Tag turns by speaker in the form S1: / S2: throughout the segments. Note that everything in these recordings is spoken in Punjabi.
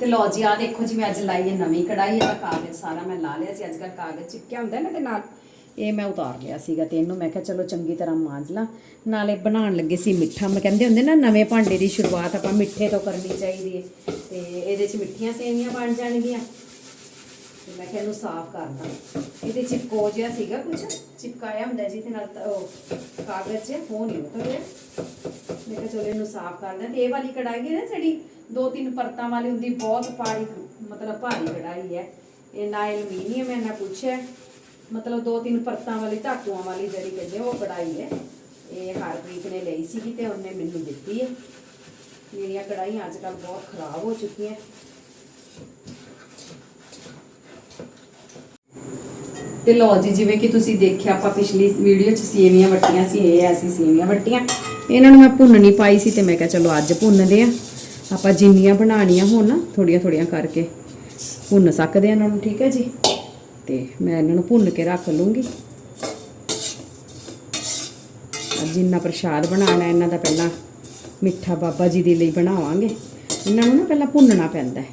S1: ਤੇ ਲਓ ਜੀ ਆ ਦੇਖੋ ਜੀ, ਮੈਂ ਅੱਜ ਲਾਈ ਹੈ ਨਵੀਂ ਕੜਾਈ ਇਹਦਾ ਕਾਗਜ਼ ਸਾਰਾ ਮੈਂ ਲਾ ਲਿਆ ਸੀ ਅੱਜ ਕੱਲ ਕਾਗਜ਼ ਚਿਪਕਿਆ ਹੁੰਦਾ ਨਾ ਤੇ ਨਾਲ। ਇਹ ਮੈਂ ਉਤਾਰ ਲਿਆ ਸੀਗਾ ਤੇ ਇਹਨੂੰ ਮੈਂ ਕਿਹਾ ਚਲੋ ਚੰਗੀ ਤਰ੍ਹਾਂ ਮਾਂਜ ਲਾਂ। ਨਾਲੇ ਬਣਾਉਣ ਲੱਗੇ ਸੀ ਮਿੱਠਾ, ਮੈਂ ਕਹਿੰਦੇ ਹੁੰਦੇ ਨਾ, ਨਵੇਂ ਭਾਂਡੇ ਦੀ ਸ਼ੁਰੂਆਤ ਆਪਾਂ ਮਿੱਠੇ ਤੋਂ ਕਰਨੀ ਚਾਹੀਦੀ ਹੈ ਤੇ ਇਹਦੇ 'ਚ ਮਿੱਠੀਆਂ ਸੇਵੀਆਂ ਬਣ ਜਾਣਗੀਆਂ। ਤੇ ਮੈਂ ਕਿਹਾ ਇਹਨੂੰ ਸਾਫ਼ ਕਰਦਾ ਇਹਦੇ ਚਿਪਕੋ ਜਿਹਾ ਸੀਗਾ ਕੁਝ ਚਿਪਕਾਇਆ ਹੁੰਦਾ ਜਿਹਦੇ ਨਾਲ ਉਹ ਕਾਗਜ਼ 'ਚ ਉਹ ਨਹੀਂ ਉਤਰਿਆ ਮੈਂ ਕਿਹਾ ਚਲੋ ਇਹਨੂੰ ਸਾਫ਼ ਕਰਦਾ ਤੇ ਇਹ ਵਾਲੀ ਕੜਾਈ ਹੈ ਨਾ ਜਿਹੜੀ, ਦੋ ਤਿੰਨ ਪਰਤਾਂ ਵਾਲੀ ਹੁੰਦੀ, ਬਹੁਤ ਪਾਰੀ ਮਤਲਬ ਭਾਰੀ ਕੜਾਈ ਹੈ। ਇਹ ਨਾ ਐਲੂਮੀਨੀਅਮ ਹੈ, ਨਾ ਕੁਛ ਹੈ। ਮਤਲਬ ਦੋ ਤਿੰਨ ਪਰਤਾਂ ਵਾਲੀ, ਧਾਤੂਆਂ ਵਾਲੀ ਜਿਹੜੀ ਕਹਿੰਦੇ ਉਹ ਕੜਾਈ ਹੈ। ਇਹ ਹਰਪ੍ਰੀਤ ਨੇ ਲਈ ਸੀਗੀ ਤੇ ਉਹਨੇ ਮੈਨੂੰ ਦਿੱਤੀ ਹੈ। ਮੇਰੀਆਂ ਕੜਾਈਆਂ ਅੱਜ ਕੱਲ੍ਹ ਬਹੁਤ ਖਰਾਬ ਹੋ ਚੁੱਕੀਆਂ। ਤੇ ਲਓ ਜੀ, ਜਿਵੇਂ ਕਿ ਤੁਸੀਂ ਦੇਖਿਆ, ਆਪਾਂ ਪਿਛਲੀ ਵੀਡੀਓ 'ਚ ਸੇਵੀਆਂ ਵੱਟੀਆਂ ਸੀ, ਇਹ ਐਸੀ ਸੇਵੀਆਂ ਵੱਟੀਆਂ। ਇਹਨਾਂ ਨੂੰ ਮੈਂ ਭੁੰਨਣੀ ਪਾਈ ਸੀ ਤੇ ਮੈਂ ਕਿਹਾ ਚਲੋ ਅੱਜ ਭੁੰਨਦੇ ਆ ਆਪਾਂ ਜਿੰਨੀਆਂ ਬਣਾਉਣੀਆਂ ਹੋਣ ਨਾ ਥੋੜੀਆਂ ਥੋੜੀਆਂ ਕਰਕੇ ਭੁੰਨ ਸਕਦੇ ਆ ਇਹਨਾਂ ਨੂੰ, ਠੀਕ ਹੈ ਜੀ? ਤੇ ਮੈਂ ਇਹਨਾਂ ਨੂੰ ਭੁੰਨ ਕੇ ਰੱਖ ਲੂੰਗੀ। ਜਿੰਨਾ ਪ੍ਰਸ਼ਾਦ ਬਣਾਉਣਾ, ਇਹਨਾਂ ਦਾ ਪਹਿਲਾਂ ਮਿੱਠਾ ਬਾਬਾ ਜੀ ਦੇ ਲਈ ਬਣਾਵਾਂਗੇ। ਇਹਨਾਂ ਨੂੰ ਨਾ ਪਹਿਲਾਂ ਭੁੰਨਣਾ ਪੈਂਦਾ ਹੈ।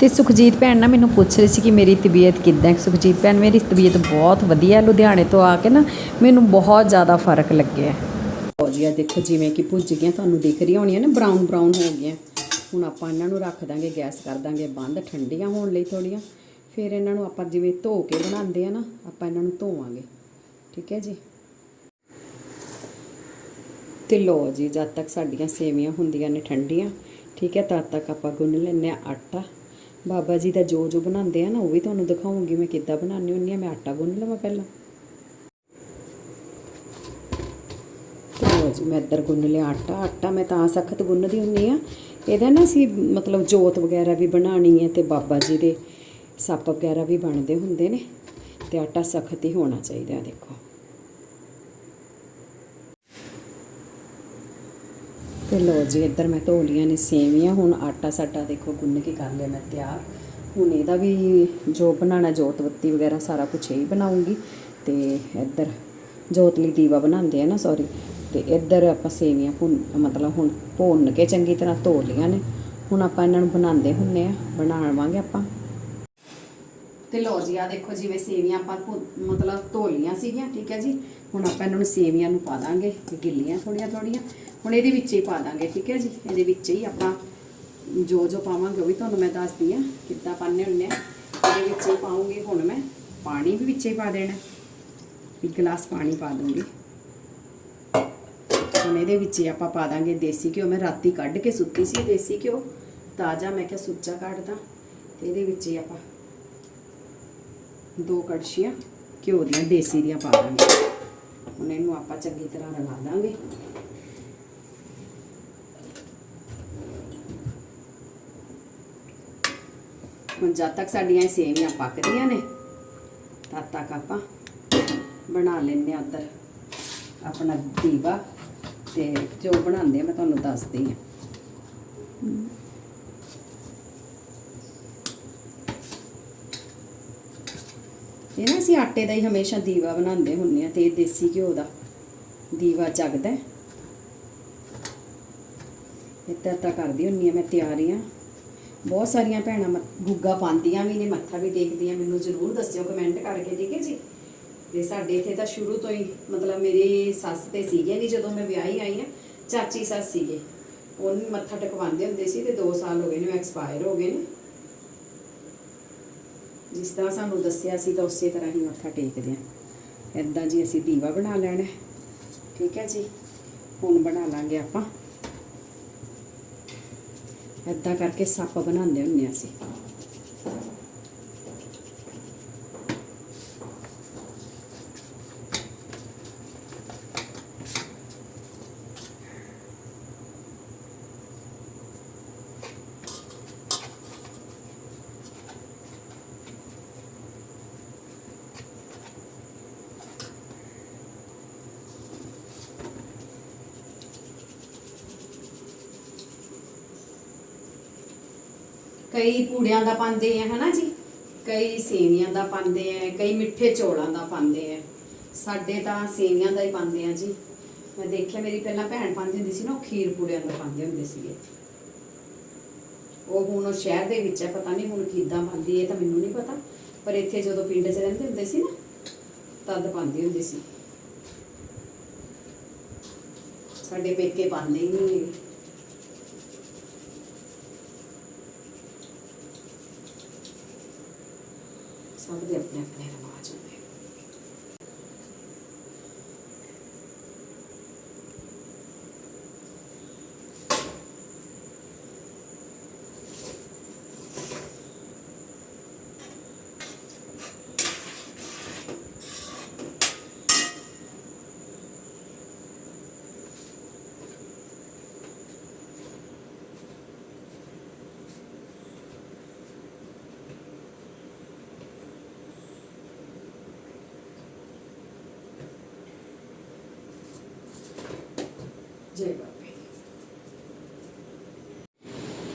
S1: ਤੇ ਸੁਖਜੀਤ ਭੈਣ ਨਾ ਮੈਨੂੰ ਪੁੱਛ ਰਹੀ ਸੀ ਕਿ ਮੇਰੀ ਤਬੀਅਤ ਕਿੱਦਾਂ ਹੈ। ਸੁਖਜੀਤ ਭੈਣ, ਮੇਰੀ ਤਬੀਅਤ ਬਹੁਤ ਵਧੀਆ ਲੁਧਿਆਣੇ ਤੋਂ ਆ ਕੇ ਨਾ ਮੈਨੂੰ ਬਹੁਤ ਜ਼ਿਆਦਾ ਫ਼ਰਕ ਲੱਗਿਆ ਹੋ। ਜੀ ਆ ਦੇਖੋ ਜਿਵੇਂ ਕਿ ਭੁੱਜ ਗਈਆਂ, ਤੁਹਾਨੂੰ ਦਿਖ ਰਹੀਆਂ ਹੋਣੀਆਂ ਨਾ ਬਰਾਊਨ ਬਰਾਊਨ ਹੋ ਗਈਆਂ। ਹੁਣ ਆਪਾਂ ਇਹਨਾਂ ਨੂੰ ਰੱਖ ਦਾਂਗੇ, ਗੈਸ ਕਰ ਦਾਂਗੇ ਬੰਦ, ਠੰਡੀਆਂ ਹੋਣ ਲਈ ਥੋੜੀਆਂ ਫਿਰ ਇਹਨਾਂ ਨੂੰ ਆਪਾਂ ਜਿਵੇਂ ਧੋ ਕੇ ਬਣਾਉਂਦੇ ਆ ਨਾ, ਆਪਾਂ ਇਹਨਾਂ ਨੂੰ ਧੋਵਾਂਗੇ। ਠੀਕ ਹੈ ਜੀ? ਤੇ ਲੋ ਜੀ, ਜਦ ਤੱਕ ਸਾਡੀਆਂ ਸੇਵੀਆਂ ਹੁੰਦੀਆਂ ਨੇ ਠੰਡੀਆਂ, ਠੀਕ ਹੈ, ਤਦ ਤੱਕ ਆਪਾਂ ਗੁੰਨ ਲੈਂਦੇ ਆ ਆਟਾ। ਬਾਬਾ ਜੀ ਦਾ ਜੋ ਜੋ ਬਣਾਉਂਦੇ ਆ ਨਾ, ਉਹ ਵੀ ਤੁਹਾਨੂੰ ਦਿਖਾਉਂਗੀ। ਮੈਂ ਕਿੱਦਾਂ ਬਣਾਉਂਦੀ ਹੁੰਦੀ ਆ, ਮੈਂ ਆਟਾ ਗੁੰਨ ਲਵਾਂ ਪਹਿਲਾਂ। ਤੇ ਲਓ ਜੀ, ਮੈਂ ਇੱਧਰ ਗੁੰਨ ਲਿਆ ਆਟਾ। ਆਟਾ ਮੈਂ ਤਾਂ ਸਖਤ ਗੁੰਨਦੀ ਹੁੰਦੀ ਆ। ਇਹਦਾ ਨਾ ਅਸੀਂ ਮਤਲਬ ਜੋਤ ਵਗੈਰਾ ਵੀ ਬਣਾਣੀ ਹੈ ਤੇ ਬਾਬਾ ਜੀ ਦੇ ਸੱਪ ਵਗੈਰਾ ਵੀ ਬਣਦੇ ਹੁੰਦੇ ਨੇ। ਤੇ ਆਟਾ ਸਖਤ ਹੀ ਹੋਣਾ ਚਾਹੀਦਾ, ਦੇਖੋ। ਤੇ ਲੋ ਜੀ, ਇੱਧਰ ਮੈਂ ਧੋ ਲੀਆਂ ਨੇ ਸੇਵੀਆਂ, ਹੁਣ ਆਟਾ ਸਾਡਾ ਦੇਖੋ ਗੁੰਨ ਕੇ ਕਰ ਲਿਆ ਮੈਂ ਤਿਆਰ। ਹੁਣ ਇਹਦਾ ਵੀ ਜੋ ਬਣਾਉਣਾ, ਜੋਤ ਬੱਤੀ ਵਗੈਰਾ ਸਾਰਾ ਕੁਝ ਹੀ ਬਣਾਉਂਗੀ। ਤੇ ਇੱਧਰ ਜੋਤ ਲਈ ਦੀਵਾ ਬਣਾਉਂਦੇ ਆ ਨਾ ਸੌਰੀ ਤੇ ਇੱਧਰ ਆਪਾਂ ਸੇਵੀਆਂ ਭੁੰਨ, ਮਤਲਬ ਹੁਣ ਭੁੰਨ ਕੇ ਚੰਗੀ ਤਰ੍ਹਾਂ ਧੋ ਲੀਆਂ ਨੇ। ਹੁਣ ਆਪਾਂ ਇਹਨਾਂ ਨੂੰ ਬਣਾਉਂਦੇ ਹੁੰਨੇ ਆ, ਬਣਾਵਾਂਗੇ ਆਪਾਂ। ਤੇ ਲੋ ਜੀ ਆ ਦੇਖੋ ਜਿਵੇਂ ਸੇਵੀਆਂ ਆਪਾਂ ਭੁ- ਮਤਲਬ ਧੋ ਲੀਆਂ ਸੀਗੀਆਂ, ਠੀਕ ਹੈ ਜੀ। ਹੁਣ ਆਪਾਂ ਇਹਨਾਂ ਨੂੰ ਸੇਵੀਆਂ ਨੂੰ ਪਾ ਦਾਂਗੇ ਗਿੱਲੀਆਂ ਥੋੜੀਆਂ ਥੋੜੀਆਂ ਹੁਣ ਇਹਦੇ ਵਿੱਚ ਹੀ ਪਾ ਦਾਂਗੇ, ਠੀਕ ਹੈ ਜੀ? ਇਹਦੇ ਵਿੱਚ ਹੀ ਆਪਾਂ ਜੋ ਜੋ ਪਾਵਾਂਗੇ ਉਹ ਵੀ ਤੁਹਾਨੂੰ ਮੈਂ ਦੱਸਦੀ ਆ ਕਿੱਦਾਂ ਪਾਣੇ ਹੁੰਨੇ ਆ। ਇਹਦੇ ਵਿੱਚ ਹੀ ਪਾਉਂਗੀ, ਹੁਣ ਮੈਂ ਪਾਣੀ ਵੀ ਵਿੱਚ ਹੀ ਪਾ ਦੇਣਾ। ਇੱਕ ਗਲਾਸ ਪਾਣੀ ਪਾ ਦੂੰਗੀ। ਹੁਣ ਇਹਦੇ ਵਿੱਚ ਹੀ ਆਪਾਂ ਪਾ ਦਾਂਗੇ ਦੇਸੀ ਘਿਓ। ਮੈਂ ਰਾਤੀ ਕੱਢ ਕੇ ਸੁੱਤੀ ਸੀ ਦੇਸੀ ਘਿਓ, ਤਾਜ਼ਾ ਮੈਂ ਕਿਹਾ ਸੁੱਚਾ ਕੱਢਦਾ ਤੇ ਇਹਦੇ ਵਿੱਚ ਹੀ ਆਪਾਂ ਦੋ ਕੜਛੀਆਂ ਘਿਓ ਦੀਆਂ, ਦੇਸੀ ਦੀਆਂ ਪਾ ਦਾਂਗੇ। ਹੁਣ ਇਹਨੂੰ ਆਪਾਂ ਚੰਗੀ ਤਰ੍ਹਾਂ ਰਲਾ ਦਾਂਗੇ। ਹੁਣ ਜਦ ਤੱਕ ਸਾਡੀਆਂ ਇਹ ਸੇਵੀਆਂ ਪੱਕਦੀਆਂ ਨੇ, ਤਦ ਤੱਕ ਆਪਾਂ ਬਣਾ ਲੈਂਦੇ ਹਾਂ ਉੱਧਰ ਆਪਣਾ ਦੀਵਾ ਤੇ ਜੋ ਬਣਾਉਂਦੇ ਮੈਂ ਤੁਹਾਨੂੰ ਦੱਸਦੀ ਹਾਂ। ਇਹ ਨਾ ਅਸੀਂ ਆਟੇ ਦਾ ਹੀ ਹਮੇਸ਼ਾ ਦੀਵਾ ਬਣਾਉਂਦੇ ਹੁੰਨੇ ਆ ਤੇ ਇਹ ਦੇਸੀ ਘਿਓ ਦਾ ਦੀਵਾ ਜਗਦਾ ਇੱਦਾਂ ਤਾਂ ਕਰਦੀ ਹੁੰਨੀ ਆ ਮੈਂ ਤਿਆਰੀਆਂ ਬਹੁਤ ਸਾਰੀਆਂ ਭੈਣਾਂ ਮੱਥ- ਗੁੱਗਾ ਪਾਉਂਦੀਆਂ ਵੀ ਨੇ, ਮੱਥਾ ਵੀ ਟੇਕਦੀਆਂ। ਮੈਨੂੰ ਜ਼ਰੂਰ ਦੱਸਿਓ ਕਮੈਂਟ ਕਰਕੇ, ਠੀਕ ਹੈ ਜੀ? ਤੇ ਸਾਡੇ ਇੱਥੇ ਤਾਂ ਸ਼ੁਰੂ ਤੋਂ ਹੀ ਮਤਲਬ ਮੇਰੇ ਸੱਸ ਤੇ ਸੀਗੇ ਨਹੀਂ, ਜਦੋਂ ਮੈਂ ਵਿਆਹੀ ਆਈ ਆ ਚਾਚੀ ਸੱਸ ਸੀਗੇ। ਉਹਨੂੰ ਮੱਥਾ ਟਕਵਾਉਂਦੇ ਹੁੰਦੇ ਸੀ ਤੇ 2 ਸਾਲ ਹੋ ਗਏ ਨੇ ਐਕਸਪਾਇਰ ਹੋ ਗਏ ਨੇ। ਜਿਸ ਤਰ੍ਹਾਂ ਸਾਨੂੰ ਦੱਸਿਆ ਸੀ ਤਾਂ ਉਸੇ ਤਰ੍ਹਾਂ ਹੀ ਮੱਥਾ ਟੇਕਦੇ ਹਾਂ। ਇਦਾਂ ਜੀ ਅਸੀਂ ਦੀਵਾ ਬਣਾ ਲੈਣਾ ਠੀਕ ਹੈ ਜੀ? ਹੁਣ ਬਣਾ ਲਾਂਗੇ ਆਪਾਂ। ਇਦਾਂ ਕਰਕੇ ਸੱਪ ਬਣਾਉਂਦੇ ਹੁੰਦੇ ਹਾਂ ਅਸੀਂ। ਕਈ ਪੂੜਿਆਂ ਦਾ ਪਾਉਂਦੇ ਆ, ਹਨਾ ਜੀ? ਕਈ ਸੇਵੀਆਂ ਦਾ ਪਾਉਂਦੇ ਆ, ਕਈ ਮਿੱਠੇ ਚੌਲਾਂ ਦਾ ਪਾਉਂਦੇ ਆ। ਸਾਡੇ ਤਾਂ ਸੇਵੀਆਂ ਦਾ ਹੀ ਪਾਉਂਦੇ ਆ ਜੀ। ਮੈਂ ਦੇਖਿਆ ਮੇਰੀ ਪਹਿਲਾਂ ਭੈਣ ਪਾਉਂਦੀ ਹੁੰਦੀ ਸੀ ਨਾ, ਉਹ ਖੀਰ ਪੂੜਿਆਂ ਦਾ ਪਾਉਂਦੇ ਹੁੰਦੇ ਸੀਗੇ। ਉਹ ਹੁਣ ਉਹ ਸ਼ਹਿਰ ਦੇ ਵਿੱਚ ਹੈ ਪਤਾ ਨਹੀਂ ਹੁਣ ਕਿੱਦਾਂ ਪਾਉਂਦੀ ਇਹ ਤਾਂ ਮੈਨੂੰ ਨਹੀਂ ਪਤਾ। ਪਰ ਇੱਥੇ ਜਦੋਂ ਪਿੰਡ 'ਚ ਰਹਿੰਦੇ ਹੁੰਦੇ ਸੀ ਨਾ, ਤਦ ਪਾਉਂਦੇ ਹੁੰਦੇ ਸੀ। ਸਾਡੇ ਪੇਕੇ ਪਾਉਂਦੇ ਹੀ ਨਹੀਂ ਹੈਗੇ। ਸਭ ਦੇ ਆਪਣੇ ਆਪਣੇ ਜੈ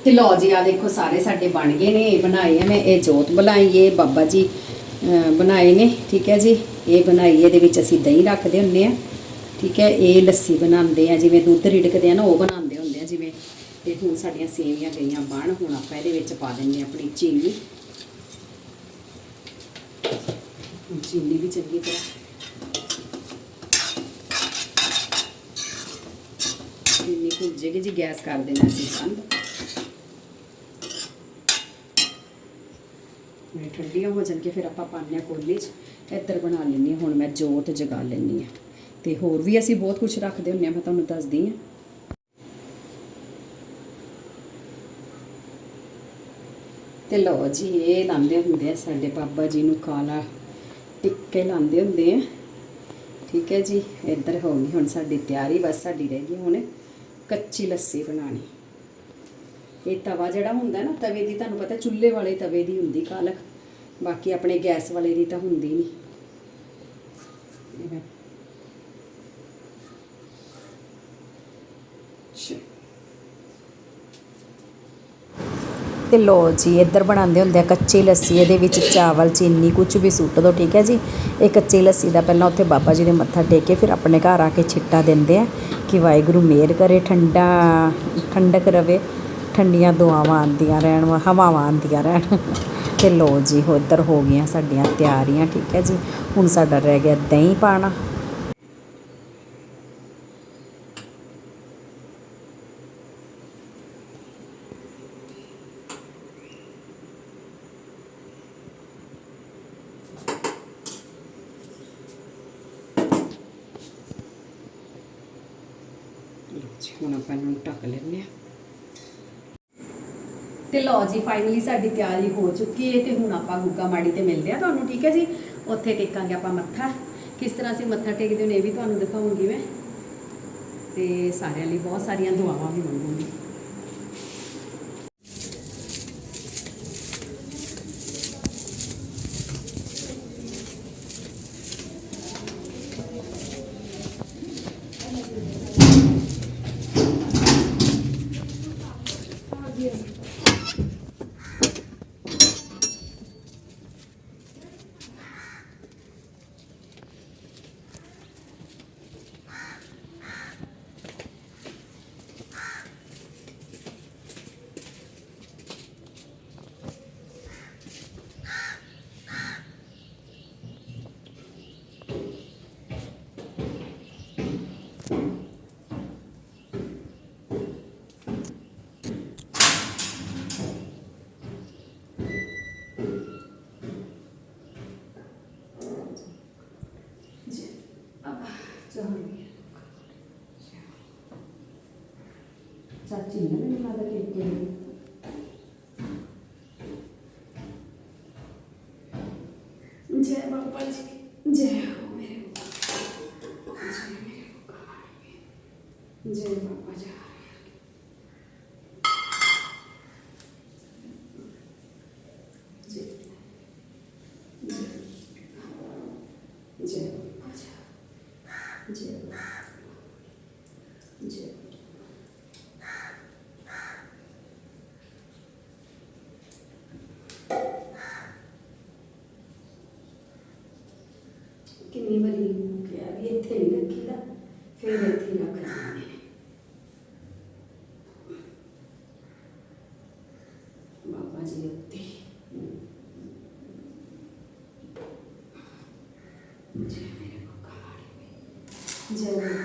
S1: ਤੇ ਲੋ ਜੀ ਆ ਦੇਖੋ ਸਾਰੇ ਸਾਡੇ ਬਣ ਗਏ ਨੇ, ਇਹ ਬਣਾਏ ਆ ਮੈਂ, ਇਹ ਜੋਤ ਬਣਾਈ ਬਾਬਾ ਜੀ ਬਣਾਏ ਨੇ, ਠੀਕ ਹੈ ਜੀ। ਇਹ ਬਣਾਈ, ਇਹਦੇ ਵਿੱਚ ਅਸੀਂ ਦਹੀਂ ਰੱਖਦੇ ਹੁੰਨੇ ਆ, ਠੀਕ ਹੈ। ਇਹ ਲੱਸੀ ਬਣਾਉਂਦੇ ਆ, ਜਿਵੇਂ ਦੁੱਧ ਰਿੜਕਦੇ ਆ ਨਾ, ਉਹ ਬਣਾਉਂਦੇ ਹੁੰਦੇ ਆ, ਜਿਵੇਂ ਤੇ ਹੁਣ ਸਾਡੀਆਂ ਸੇਵੀਆਂ ਗਈਆਂ ਬਣ, ਹੁਣ ਆਪਾਂ ਇਹਦੇ ਵਿੱਚ ਪਾ ਦਿੰਨੇ ਆ ਆਪਣੀ ਚੀਨੀ। ਚੀਨੀ ਵੀ ਚੰਗੀ ਤਰ੍ਹਾਂ ਚੀਨੀ ਜੀ ਗੈਸ ਕਰ ਦੇਣਾ ਸੀ ਬੰਦ। ਮੈਂ ਠੰਡੀਆਂ ਹੋ ਜਾਣਗੇ ਫਿਰ ਆਪਾਂ ਪਾਉਂਦੇ ਕੋਲੀ 'ਚ। ਇੱਧਰ ਬਣਾ ਲੈਂਦੀ ਹੁਣ ਮੈਂ ਜੋਤ ਜਗਾ ਲੈਂਦੀ ਹਾਂ। ਤੇ ਹੋਰ ਵੀ ਅਸੀਂ ਬਹੁਤ ਕੁਝ ਰੱਖਦੇ ਹੁੰਦੇ ਹਾਂ, ਮੈਂ ਤੁਹਾਨੂੰ ਦੱਸਦੀ ਹਾਂ। ਤੇ ਲਓ ਜੀ, ਇਹ ਲਾਉਂਦੇ ਹੁੰਦੇ ਆ ਸਾਡੇ ਬਾਬਾ ਜੀ ਨੂੰ ਕਾਲਾ ਟਿੱਕੇ ਲਾਉਂਦੇ ਹੁੰਦੇ ਆ। ਠੀਕ ਹੈ ਜੀ, ਇੱਧਰ ਹੋ ਗਈ ਹੁਣ ਸਾਡੀ ਤਿਆਰੀ, ਬਸ ਸਾਡੀ ਰਹਿ ਗਈ ਹੁਣ। ਕੱਚੀ ਲੱਸੀ ਬਣਾਣੀ ਇਹ ਤਵਾ ਜਿਹੜਾ ਹੁੰਦਾ ਨਾ, ਤਵੇ ਦੀ ਤੁਹਾਨੂੰ ਪਤਾ ਚੁੱਲ੍ਹੇ ਵਾਲੇ ਤਵੇ ਦੀ ਹੁੰਦੀ ਕਾਲਕ ਬਾਕੀ ਆਪਣੇ ਗੈਸ ਵਾਲੇ ਦੀ ਤਾਂ ਹੁੰਦੀ ਨਹੀਂ ਇਹ ਮੈਂ- ਸ਼ੁ-
S2: ਤੇ ਲੋ ਜੀ, ਇੱਧਰ ਬਣਾਉਂਦੇ ਹੁੰਦੇ ਆ ਕੱਚੀ ਲੱਸੀ, ਇਹਦੇ ਵਿੱਚ ਚਾਵਲ, ਚੀਨੀ ਕੁਝ ਵੀ ਸੁੱਟ ਦੋ, ਠੀਕ ਹੈ ਜੀ? ਇਹ ਕੱਚੀ ਲੱਸੀ ਦਾ ਪਹਿਲਾਂ ਉੱਥੇ ਬਾਬਾ ਜੀ ਦੇ ਮੱਥਾ ਟੇਕ ਕੇ ਫਿਰ ਆਪਣੇ ਘਰ ਆ ਕੇ ਛਿੱਟਾ ਦਿੰਦੇ ਆ ਕਿ ਵਾਹਿਗੁਰੂ ਮਿਹਰ ਕਰੇ, ਠੰਡਾ, ਠੰਡਕ ਰਵੇ, ਠੰਡੀਆਂ ਦੁਆਵਾਂ ਆਉਂਦੀਆਂ ਰਹਿਣ ਵਾ- ਹਵਾਵਾਂ ਆਉਂਦੀਆਂ ਰਹਿਣ। ਤੇ ਲੋ ਜੀ ਉੱਧਰ ਹੋ ਗਈਆਂ ਸਾਡੀਆਂ ਤਿਆਰੀਆਂ, ਠੀਕ ਹੈ ਜੀ? ਹੁਣ ਸਾਡਾ ਰਹਿ ਗਿਆ ਦਹੀਂ ਪਾਣਾ
S1: ਲਓ ਜੀ ਹੁਣ ਆਪਾਂ ਇਹਨੂੰ ਢੱਕ ਲੈਂਦੇ ਆ ਤੇ ਲਓ ਜੀ ਫਾਈਨਲੀ ਸਾਡੀ ਤਿਆਰੀ ਹੋ ਚੁੱਕੀ ਹੈ ਤੇ ਹੁਣ ਆਪਾਂ ਗੁੱਗਾ ਮਾੜੀ ਤੇ ਮਿਲਦੇ ਆ ਤੁਹਾਨੂੰ, ਠੀਕ ਹੈ ਜੀ? ਉੱਥੇ ਟੇਕਾਂਗੇ ਆਪਾਂ ਮੱਥਾ। ਕਿਸ ਤਰ੍ਹਾਂ ਅਸੀਂ ਮੱਥਾ ਟੇਕਦੇ ਨੇ ਇਹ ਵੀ ਤੁਹਾਨੂੰ ਦਿਖਾਉਂਗੀ ਮੈਂ। ਤੇ ਸਾਰਿਆਂ ਲਈ ਬਹੁਤ ਸਾਰੀਆਂ ਦੁਆਵਾਂ ਵੀ ਮੰਗੂੰਗੀ। ਚਾਚੀ ਨੇ ਮੈਨੂੰ ਲੱਗਦਾ ਕਿ ਕੋਈ ਜੈ ਬਾਬਾ ਜੀ ਜੈ ਹੋ ਮੇਰੇ ਬਾਬਾ ਜੈ ਮੇਰੇ ਬਾਬਾ ਜੈ ਬਾਬਾ ਜੀ ਜੈ ਜੈ ਜੈ ਕਿੰਨੀ ਵਾਰੀ ਕਿਹਾ ਵੀ ਇੱਥੇ ਨਹੀਂ ਰੱਖੀਦਾ ਫਿਰ ਇੱਥੇ ਹੀ ਰੱਖ ਜਾਂਦੇ ਬਾਬਾ ਜੀ ਉੱਤੇ ਜੈ ਵਾਲੇ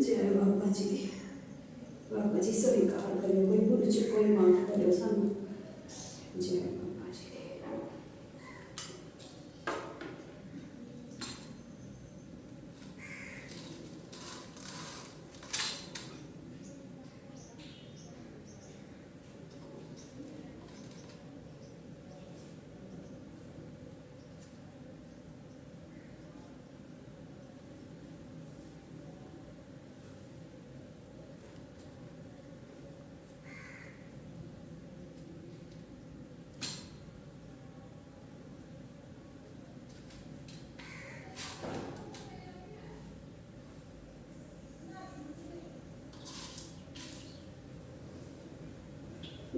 S1: ਜੈ ਬਾਬਾ ਜੀ ਜੈ ਜੈ ਬਾਬਾ ਜੀ ਬਾਬਾ ਜੀ ਸਵੀਕਾਰ ਕਰਿਓ ਕੋਈ ਭੁੱਲ ਚੁੱਕ ਕੋਈ ਮਾਫ ਕਰਿਓ ਸਾਨੂੰ ਜੈ ਬਾਬਾ ਜੀ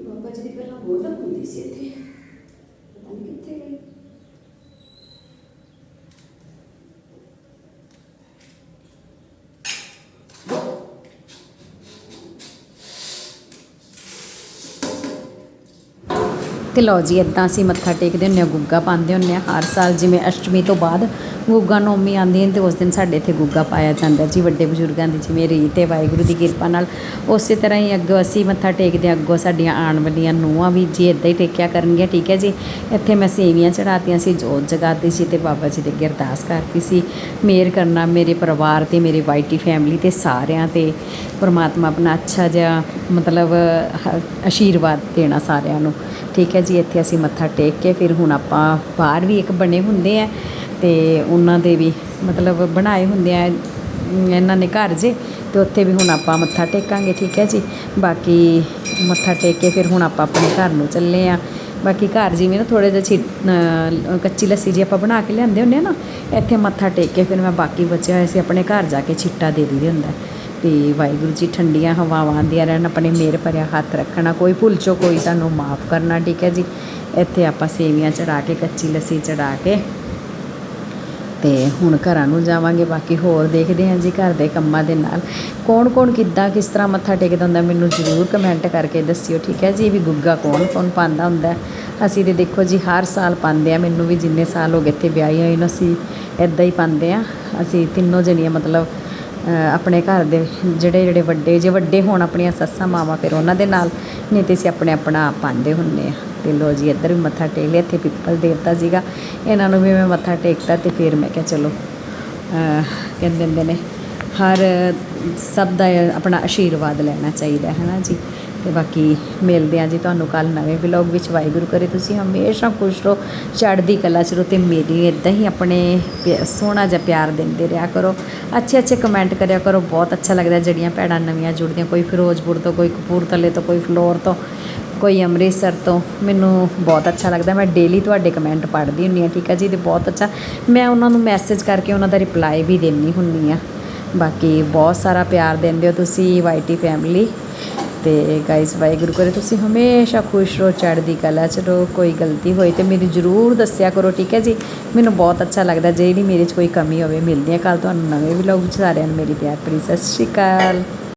S1: ਬਾਬਾ ਜੀ ਦੀ ਪਹਿਲਾਂ ਬੋਤਲ ਹੁੰਦੀ ਸੀ ਇੱਥੇ। ਪਤਾ ਨਹੀਂ ਕਿੱਥੇ ਗਈ।
S2: ਤੇ ਲਓ ਜੀ ਇਦਾਂ ਅਸੀਂ ਮੱਥਾ ਟੇਕਦੇ ਹੁੰਦੇ ਹਾਂ, ਗੁੱਗਾ ਪਾਉਂਦੇ ਹੁੰਦੇ ਹਾਂ ਹਰ ਸਾਲ, ਜਿਵੇਂ ਅਸ਼ਟਮੀ ਤੋਂ ਬਾਅਦ ਗੁੱਗਾ ਨੌਮੀ ਆਉਂਦੀ ਹੈ ਤੇ ਉਸ ਦਿਨ ਸਾਡੇ ਇੱਥੇ ਗੁੱਗਾ ਪਾਇਆ ਜਾਂਦਾ ਜੀ, ਵੱਡੇ ਬਜ਼ੁਰਗਾਂ ਦੀ, ਜਿਵੇਂ ਰੀਤ ਹੈ, ਵਾਹਿਗੁਰੂ ਦੀ ਕਿਰਪਾ ਨਾਲ। ਉਸੇ ਤਰ੍ਹਾਂ ਹੀ ਅੱਗੋਂ ਅਸੀਂ ਮੱਥਾ ਟੇਕਦੇ ਹਾਂ, ਅੱਗੋਂ ਸਾਡੀਆਂ ਆਉਣ ਵਾਲੀਆਂ ਨੂੰਹਾਂ ਵੀ ਜੀ ਇਦਾਂ ਹੀ ਟੇਕਿਆ ਕਰਨਗੀਆਂ, ਠੀਕ ਹੈ ਜੀ। ਇੱਥੇ ਮੈਂ ਸੇਵੀਆਂ ਚੜਾਤੀਆਂ ਸੀ, ਜੋਤ ਜਗਾਤੀ ਸੀ ਤੇ ਬਾਬਾ ਜੀ ਦੇ ਅੱਗੇ ਅਰਦਾਸ ਕਰਤੀ ਸੀ। ਮੇਰ ਕਰਨਾ ਮੇਰੇ ਪਰਿਵਾਰ ਤੇ, ਮੇਰੇ ਵਾਈਟੀ ਫੈਮਿਲੀ ਤੇ, ਸਾਰਿਆਂ ਤੇ। ਪਰਮਾਤਮਾ ਆਪਣਾ ਅੱਛਾ ਜਿਹਾ, ਮਤਲਬ ਆਸ਼ੀਰਵਾਦ ਦੇਣਾ ਸਾਰਿਆਂ ਨੂੰ। ਠੀਕ ਹੈ ਜੀ, ਇੱਥੇ ਅਸੀਂ ਮੱਥਾ ਟੇਕ ਕੇ ਫਿਰ ਹੁਣ ਆਪਾਂ ਬਾਹਰ ਵੀ ਇੱਕ ਬਣੇ ਹੁੰਦੇ ਆ। ਅਤੇ ਉਹਨਾਂ ਦੇ ਵੀ ਮਤਲਬ ਬਣਾਏ ਹੁੰਦੇ ਆ, ਇਹਨਾਂ ਨੇ ਘਰ ਜੇ ਅਤੇ ਉੱਥੇ ਵੀ ਹੁਣ ਆਪਾਂ ਮੱਥਾ ਟੇਕਾਂਗੇ, ਠੀਕ ਹੈ ਜੀ? ਬਾਕੀ ਮੱਥਾ ਟੇਕ ਕੇ ਫਿਰ ਹੁਣ ਆਪਾਂ ਆਪਣੇ ਘਰ ਨੂੰ ਚੱਲੇ ਆ। ਬਾਕੀ ਘਰ ਜਿਵੇਂ ਨਾ ਥੋੜੇ ਜਿਹਾ ਛਿ ਕੱਚੀ ਲੱਸੀ ਜੀ ਆਪਾਂ ਬਣਾ ਕੇ ਲਿਆਂਦੇ ਹੁੰਦੇ ਆ ਨਾ, ਇੱਥੇ ਮੱਥਾ ਟੇਕ ਕੇ ਫਿਰ ਮੈਂ ਬਾਕੀ ਬਚਿਆ ਹੋਇਆ ਸੀ, ਆਪਣੇ ਘਰ ਜਾ ਕੇ ਛਿੱਟਾ ਦੇ ਦਈਦੇ ਹੁੰਦਾ। ਤੇ ਵਾਹਿਗੁਰੂ ਜੀ ਠੰਡੀਆਂ ਹਵਾਵਾਂ ਆਉਂਦੀਆਂ ਰਹਿਣ, ਆਪਣੇ ਮੇਰ ਭਰਿਆ ਹੱਥ ਰੱਖਣਾ, ਕੋਈ ਭੁੱਲ ਚੋ ਕੋਈ, ਤੁਹਾਨੂੰ ਮਾਫ ਕਰਨਾ, ਠੀਕ ਹੈ ਜੀ? ਇੱਥੇ ਆਪਾਂ ਸੇਵੀਆਂ ਚੜਾ ਕੇ, ਕੱਚੀ ਲੱਸੀ ਚੜਾ ਕੇ ਤੇ ਹੁਣ ਘਰਾਂ ਨੂੰ ਜਾਵਾਂਗੇ, ਬਾਕੀ ਹੋਰ ਦੇਖਦੇ ਹਾਂ ਜੀ ਘਰ ਦੇ ਕੰਮਾਂ ਦੇ ਨਾਲ। ਕੌਣ ਕੌਣ ਕਿੱਦਾਂ, ਕਿਸ ਤਰ੍ਹਾਂ ਮੱਥਾ ਟੇਕਦਾ ਹੁੰਦਾ, ਮੈਨੂੰ ਜ਼ਰੂਰ ਕਮੈਂਟ ਕਰਕੇ ਦੱਸਿਓ, ਠੀਕ ਹੈ ਜੀ? ਇਹ ਵੀ ਗੁੱਗਾ ਕੌਣ ਕੌਣ ਪਾਉਂਦਾ ਹੁੰਦਾ ਅਸੀਂ ਤੇ ਦੇਖੋ ਜੀ, ਹਰ ਸਾਲ ਪਾਉਂਦੇ ਆ ਮੈਨੂੰ ਵੀ ਜਿੰਨੇ ਸਾਲ ਹੋ ਗਏ ਇੱਥੇ ਵਿਆਹੀ ਹੋਈ ਨੂੰ, ਅਸੀਂ ਇਦਾਂ ਹੀ ਪਾਉਂਦੇ ਆ ਅਸੀਂ ਤਿੰਨੋਂ ਜਣੀਆਂ ਮਤਲਬ ਆਪਣੇ ਘਰ ਦੇ ਜਿਹੜੇ ਜਿਹੜੇ ਵੱਡੇ, ਜੇ ਵੱਡੇ ਹੋਣ ਆਪਣੀਆਂ ਸੱਸਾਂ ਮਾਵਾਂ, ਫਿਰ ਉਹਨਾਂ ਦੇ ਨਾਲ। ਨਹੀਂ ਤੇ ਅਸੀਂ ਆਪਣੇ ਆਪਣਾ ਆਪ ਪਾਉਂਦੇ ਹੁੰਦੇ ਆ। ਤੇ ਲੋ ਜੀ, ਇੱਧਰ ਵੀ ਮੱਥਾ ਟੇਕ ਲਿਆ, ਇੱਥੇ ਪਿੱਪਲ ਦੇਵਤਾ ਸੀਗਾ। ਇਹਨਾਂ ਨੂੰ ਵੀ ਮੈਂ ਮੱਥਾ ਟੇਕਤਾ ਤੇ ਫਿਰ ਮੈਂ ਕਿਹਾ ਚਲੋ ਕਹਿੰਦੇ ਹੁੰਦੇ ਨੇ, ਹਰ ਸਭ ਦਾ ਆਪਣਾ ਆਸ਼ੀਰਵਾਦ ਲੈਣਾ ਚਾਹੀਦਾ, ਹੈ ਨਾ ਜੀ? ਤੇ ਬਾਕੀ ਮਿਲਦੇ ਹਾਂ ਜੀ ਤੁਹਾਨੂੰ ਕੱਲ ਨਵੇਂ ਵਲੌਗ ਵਿੱਚ। ਵਾਹਿਗੁਰੂ ਕਰੇ ਤੁਸੀਂ ਹਮੇਸ਼ਾ ਖੁਸ਼ ਰਹੋ, ਚੜ੍ਹਦੀ ਕਲਾ ਚ ਰਹੋ ਤੇ ਮੇਰੀ ਇਦਾਂ ਹੀ ਆਪਣੇ ਪਿਆ- ਸੋਹਣਾ ਜਿਹਾ ਪਿਆਰ ਦਿੰਦੇ ਰਿਹਾ ਕਰੋ। ਅੱਛੇ ਅੱਛੇ ਕਮੈਂਟ ਕਰਿਆ ਕਰੋ, ਬਹੁਤ ਅੱਛਾ ਲੱਗਦਾ ਜਿਹੜੀਆਂ ਭੈਣਾਂ ਨਵੀਆਂ ਜੁੜਦੀਆਂ, ਕੋਈ ਫਿਰੋਜ਼ਪੁਰ ਤੋਂ, ਕੋਈ ਕਪੂਰਥਲੇ ਤੋਂ, ਕੋਈ ਫਲੋਰ ਤੋਂ, ਕੋਈ ਅੰਮ੍ਰਿਤਸਰ ਤੋਂ, ਮੈਨੂੰ ਬਹੁਤ ਅੱਛਾ ਲੱਗਦਾ। ਮੈਂ ਡੇਲੀ ਤੁਹਾਡੇ ਕਮੈਂਟ ਪੜ੍ਹਦੀ ਹੁੰਦੀ ਹਾਂ, ਠੀਕ ਆ ਜੀ? ਤੇ ਬਹੁਤ ਅੱਛਾ। ਮੈਂ ਉਹਨਾਂ ਨੂੰ ਮੈਸੇਜ ਕਰਕੇ ਉਹਨਾਂ ਦਾ ਰਿਪਲਾਈ ਵੀ ਦਿੰਦੀ ਹੁੰਦੀ ਆ ਬਾਕੀ ਬਹੁਤ ਸਾਰਾ ਪਿਆਰ ਦਿੰਦੇ ਹੋ ਤੁਸੀਂ ਵਾਈਟੀ ਫੈਮਿਲੀ ਤੇ ਗਾਇਸ ਵਾਹਿਗੁਰੂ ਕਰੇ ਤੁਸੀਂ ਹਮੇਸ਼ਾ ਖੁਸ਼ ਰਹੋ, ਚੜ੍ਹਦੀ ਕਲਾ ਚ ਰਹੋ, ਕੋਈ ਗਲਤੀ ਹੋਈ ਤੇ ਮੇਰੀ ਜ਼ਰੂਰ ਦੱਸਿਆ ਕਰੋ, ਠੀਕ ਹੈ ਜੀ? ਮੈਨੂੰ ਬਹੁਤ ਅੱਛਾ ਲੱਗਦਾ ਜਿਹੜੀ ਮੇਰੇ 'ਚ ਕੋਈ ਕਮੀ ਹੋਵੇ, ਮਿਲਦੀ ਆ ਕੱਲ ਤੁਹਾਨੂੰ ਨਵੇਂ ਵਲੌਗ ਵਿੱਚ ਸਾਰਿਆਂ ਨੂੰ ਮੇਰੀ ਪਿਆਰ ਭਰੀ, ਸਤਿ ਸ਼੍ਰੀ ਅਕਾਲ।